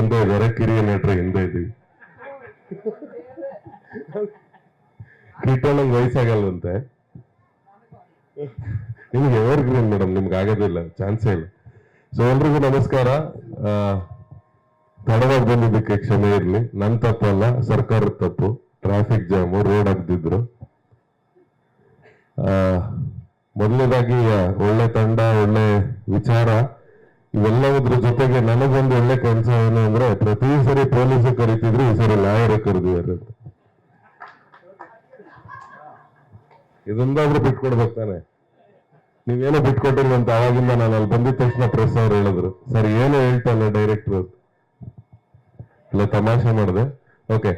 ಮುಂದೆ ಇದ್ದಾರೆ ಕಿರಿಯ ನಟರ ಹಿಂದೆ ಇದ್ದೀವಿ. ಕಿಟ್ಟಣ್ಣಂಗೆ ವಯಸ್ಸಾಗಲ್ವಂತೆ. ನಿಮ್ಗೆ ಎವರ್ ಗ್ರೀನ್ ಮೇಡಮ್ ನಿಮ್ಗೆ ಆಗೋದಿಲ್ಲ ಚಾನ್ಸೇ ಇಲ್ಲ. ಸೊ ಎಲ್ರಿಗೂ ನಮಸ್ಕಾರ. ತಡವಾಗಿ ಬಂದಿದ್ದಕ್ಕೆ ಕ್ಷಮೆ ಇರಲಿ. ನನ್ನ ತಪ್ಪಲ್ಲ ಸರ್ಕಾರದ ತಪ್ಪು. ಟ್ರಾಫಿಕ್ ಜಾಮು ರೋಡ್ ಆ, ಮೊದಲನೇದಾಗಿ ಒಳ್ಳೆ ತಂಡ ಒಳ್ಳೆ ವಿಚಾರ. ಇವೆಲ್ಲವುದ್ರ ಜೊತೆಗೆ ನನಗೊಂದು ಒಳ್ಳೆ ಕೆಲಸ ಏನು ಅಂದ್ರೆ ಪ್ರತಿ ಸರಿ ಪೊಲೀಸ್ ಕರಿತಿದ್ರು ಈ ಸರಿ ಲಾಯರ್ ಕರೆದಿದ್ದಾರೆ ಇದೊಂದಾದ್ರೂ ಬಿಟ್ಕೊಡ್ಬೇಕು ತಾನೆ. ನೀವೇನೋ ಬಿಟ್ಕೊಟ್ಟಿಲ್ಲ ಅಂತ ಆವಾಗಿಂದ ನಾನು ಅಲ್ಲಿ ಬಂದಿದ ತಕ್ಷಣ ಪ್ರೆಸ್ ಅವ್ರು ಹೇಳಿದ್ರು. ಸರ್, ಏನು ಹೇಳ್ತಲ್ಲ ಡೈರೆಕ್ಟರ್ ಇಲ್ಲ ತಮಾಷೆ ಮಾಡಿದೆ. ಓಕೆ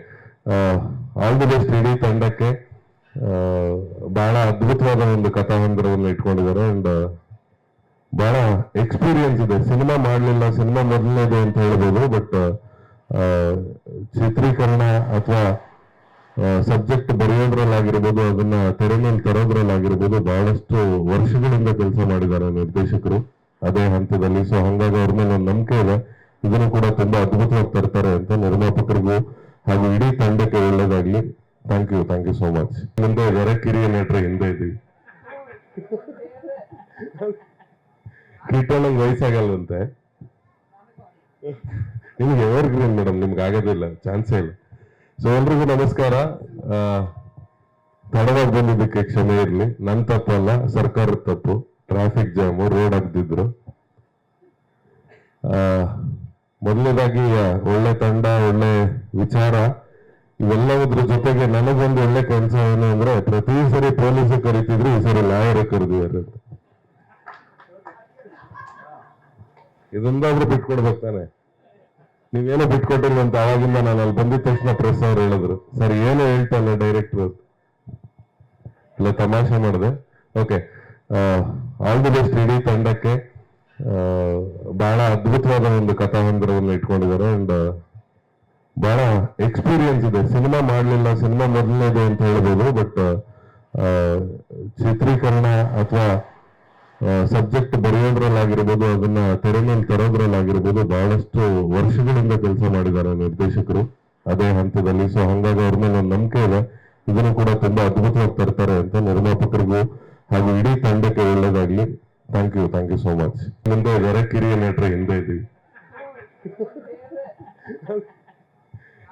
ಆಲ್ ದಿ ಬೆಸ್ಟ್ ಇಡೀ ತಂಡಕ್ಕೆ. ಬಹಳ ಅದ್ಭುತವಾದ ಒಂದು ಕಥಾವಂತರವನ್ನು ಇಟ್ಕೊಂಡಿದ್ದಾರೆ. ಅಂಡ್ ಬಹಳ ಎಕ್ಸ್ಪೀರಿಯನ್ಸ್ ಇದೆ. ಸಿನಿಮಾ ಮಾಡಲಿಲ್ಲ, ಸಿನಿಮಾ ಮೊದಲನೇದು ಅಂತ ಹೇಳ್ಬೋದು ಬಟ್ ಚಿತ್ರೀಕರಣ ಅಥವಾ ಸಬ್ಜೆಕ್ಟ್ ಬರೆಯೋದ್ರಲ್ಲಾಗಿರ್ಬೋದು, ಅದನ್ನ ತೆರೆ ಮೇಲೆ ತರೋದ್ರಲ್ಲಾಗಿರ್ಬೋದು, ಬಹಳಷ್ಟು ವರ್ಷಗಳಿಂದ ಕೆಲಸ ಮಾಡಿದ್ದಾರೆ ನಿರ್ದೇಶಕರು ಅದೇ ಹಂತದಲ್ಲಿ. ಸೊ ಹಂಗಾಗಿ ಅವ್ರ ಮೇಲೆ ಒಂದು ನಂಬಿಕೆ ಇದೆ. ಇದನ್ನು ಕೂಡ ತುಂಬಾ ಅದ್ಭುತವಾಗಿ ತರ್ತಾರೆ ಅಂತ ನಿರ್ಮಾಪಕರಿಗೂ ಹಾಗೂ ಇಡೀ ತಂಡಕ್ಕೆ ಒಳ್ಳೇದಾಗ್ಲಿ. Thank you thank you so much ಮುಂದೆ ಇದ್ದಾರೆ ಕಿರಿಯ ನಟರ ಹಿಂದೆ ಇದ್ದೀವಿ. ಕಿಟ್ಟಣ್ಣಂಗೆ ವಯಸ್ಸಾಗಲ್ವಂತೆ. ನಿಮ್ಗೆ ಎವರ್ ಗ್ರೀನ್ ಮೇಡಮ್, ನಿಮ್ಗೆ ಆಗೋದಿಲ್ಲ ಚಾನ್ಸೇ ಇಲ್ಲ. ಸೊ ಎಲ್ರಿಗೂ ನಮಸ್ಕಾರ. ತಡವಾಗಿ ಬಂದಿದ್ದಕ್ಕೆ ಕ್ಷಮೆ ಇರಲಿ. ನನ್ನ ತಪ್ಪಲ್ಲ ಸರ್ಕಾರದ ತಪ್ಪು. ಟ್ರಾಫಿಕ್ ಜಾಮು ರೋಡ್ ಆಗ್ತಿದ್ರು ಮೊದಲನೇದಾಗಿ ಒಳ್ಳೆ ತಂಡ, ಒಳ್ಳೆ ವಿಚಾರ, ಇವೆಲ್ಲವುದ್ರ ಜೊತೆಗೆ ನನಗೊಂದು ಒಳ್ಳೆ ಕೆಲಸ ಏನು ಅಂದ್ರೆ, ಪ್ರತಿ ಸರಿ ಪೊಲೀಸ್ ಕರಿತಿದ್ರು, ಈ ಸರಿ ಲಾಯರ್ ಕರೆದಿದ್ದಾರೆ ಅಂತ ಇದೊಂದಾದ್ರೂ ಬಿಟ್ಕೊಡ್ಬೇಕು ತಾನೆ ನೀವೇನೋ ಬಿಟ್ಕೊಟ್ಟಿಲ್ಲ ಅಂತ ಅವಾಗಿಂದ ನಾನು ಅಲ್ಲಿ ಬಂದಿದ ತಕ್ಷಣ ಪ್ರೆಸ್ ಅವ್ರು ಹೇಳಿದ್ರು. ಸರ್, ಏನೋ ಹೇಳ್ತಾನೆ ಡೈರೆಕ್ಟರ್ ಇಲ್ಲ, ತಮಾಷೆ ಮಾಡಿದೆ. ಓಕೆ ಆಲ್ ದಿ ಬೆಸ್ಟ್ ಇಡೀ ತಂಡಕ್ಕೆ. ಬಹಳ ಅದ್ಭುತವಾದ ಒಂದು ಕಥಾಹಂದರವನ್ನು ಇಟ್ಕೊಂಡಿದ್ದಾರೆ ಅಂಡ್ ಬಹಳ ಎಕ್ಸ್ಪೀರಿಯನ್ಸ್ ಇದೆ. ಸಿನಿಮಾ ಮಾಡಲಿಲ್ಲ, ಸಿನಿಮಾ ಮೊದಲನೇದು ಅಂತ ಹೇಳ್ಬೋದು ಬಟ್ ಚಿತ್ರೀಕರಣ ಅಥವಾ ಸಬ್ಜೆಕ್ಟ್ ಬರೆಯೋದ್ರಲ್ಲಾಗಿರ್ಬೋದು, ಅದನ್ನ ತೆರೆ ಮೇಲೆ ತರೋದ್ರಲ್ಲಾಗಿರ್ಬೋದು, ಬಹಳಷ್ಟು ವರ್ಷಗಳಿಂದ ಕೆಲಸ ಮಾಡಿದ್ದಾರೆ ನಿರ್ದೇಶಕರು ಅದೇ ಹಂತದಲ್ಲಿ. ಸೊ ಹಂಗಾಗಿ ಅವ್ರ ಮೇಲೆ ಒಂದು ನಂಬಿಕೆ ಇದೆ. ಇದನ್ನು ಕೂಡ ತುಂಬಾ ಅದ್ಭುತವಾಗಿ ತರ್ತಾರೆ ಅಂತ ನಿರ್ಮಾಪಕರಿಗೂ ಹಾಗೂ ಇಡೀ ತಂಡಕ್ಕೆ ಒಳ್ಳೇದಾಗ್ಲಿ thank you thank you so much ಮುಂದೆ ಗರ ಕಿರಿಯ ನಟರ ಹಿಂದೆ ಇದ್ದೀವಿ.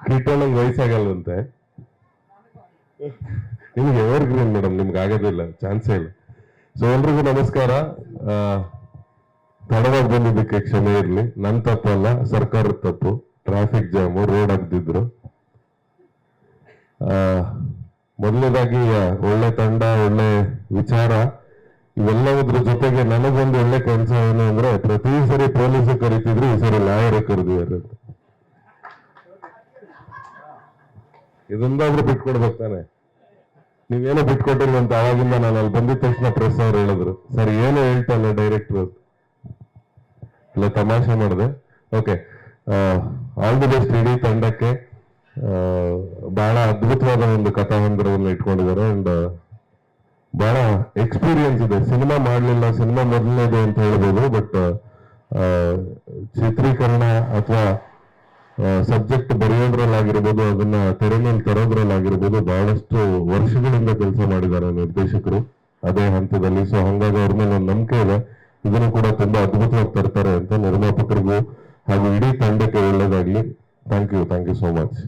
ಕಿಟ್ಟಣ್ಣಂಗೆ ವಯಸ್ಸಾಗಲ್ವಂತೆ? ನಿಮ್ಗೆ ಎವರ್ ಗ್ರೀನ್ ಮೇಡಮ್, ನಿಮ್ಗೆ ಆಗೋದಿಲ್ಲ ಚಾನ್ಸೇ ಇಲ್ಲ. ಸೊ ಎಲ್ರಿಗೂ ನಮಸ್ಕಾರ. ತಡವಾಗಿ ಬಂದಿದ್ದಕ್ಕೆ ಕ್ಷಮೆ ಇರಲಿ. ನನ್ನ ತಪ್ಪಲ್ಲ ಸರ್ಕಾರದ ತಪ್ಪು. ಟ್ರಾಫಿಕ್ ಜಾಮು ರೋಡ್ ಆಗ್ತಿದ್ರು ಮೊದಲನೇದಾಗಿ ಒಳ್ಳೆ ತಂಡ, ಒಳ್ಳೆ ವಿಚಾರ, ಇವೆಲ್ಲವುದ್ರ ಜೊತೆಗೆ ನನಗೊಂದು ಒಳ್ಳೆ ಕೆಲಸ ಏನು ಅಂದ್ರೆ, ಪ್ರತಿ ಸರಿ ಪೊಲೀಸ್ ಕರಿತಿದ್ರು, ಈ ಸರಿ ಲಾಯರ್ ಕರೆದಿದ್ದಾರೆ ಇದೊಂದಾದ್ರೂ ಬಿಟ್ಕೊಡ್ಬೇಕು ತಾನೆ. ನೀವೇನೋ ಬಿಟ್ಕೊಟ್ಟಿಲ್ಲ ಅಂತ ಅವಾಗಿಂದ ನಾನು ಅಲ್ಲಿ ಬಂದಿದ ತಕ್ಷಣ ಪ್ರೆಸ್ ಅವ್ರು ಹೇಳಿದ್ರು. ಸರ್, ಏನು ಹೇಳ್ತಾನೆ ಡೈರೆಕ್ಟರ್ ಇಲ್ಲ ತಮಾಷೆ ಮಾಡಿದೆ. ಓಕೆ ಆಲ್ ದಿ ಬೆಸ್ಟ್ ಇಡೀ ತಂಡಕ್ಕೆ. ಬಹಳ ಅದ್ಭುತವಾದ ಒಂದು ಕಥಾಹಂದರವನ್ನು ಇಟ್ಕೊಂಡಿದ್ದಾರೆ ಅಂಡ್ ಬಹಳ ಎಕ್ಸ್ಪೀರಿಯನ್ಸ್ ಇದೆ. ಸಿನಿಮಾ ಮಾಡಲಿಲ್ಲ, ಸಿನಿಮಾ ಮೊದಲನೇದು ಅಂತ ಹೇಳ್ಬೋದು ಬಟ್ ಚಿತ್ರೀಕರಣ ಅಥವಾ ಸಬ್ಜೆಕ್ಟ್ ಬರೆಯೋದ್ರಲ್ಲಾಗಿರ್ಬೋದು, ಅದನ್ನ ತೆರೆ ಮೇಲೆ ತರೋದ್ರಲ್ಲಾಗಿರ್ಬೋದು ಬಹಳಷ್ಟು ವರ್ಷಗಳಿಂದ ಕೆಲಸ ಮಾಡಿದ್ದಾರೆ ನಿರ್ದೇಶಕರು ಅದೇ ಹಂತದಲ್ಲಿ. ಸೊ ಹಂಗಾಗಿ ಅವ್ರ ಮೇಲೆ ಒಂದು ನಂಬಿಕೆ ಇದೆ. ಇದನ್ನು ಕೂಡ ತುಂಬಾ ಅದ್ಭುತವಾಗಿ ತರ್ತಾರೆ ಅಂತ ನಿರ್ಮಾಪಕರಿಗೂ ಹಾಗೂ ಇಡೀ ತಂಡಕ್ಕೆ ಒಳ್ಳೇದಾಗ್ಲಿ. Thank you thank you so much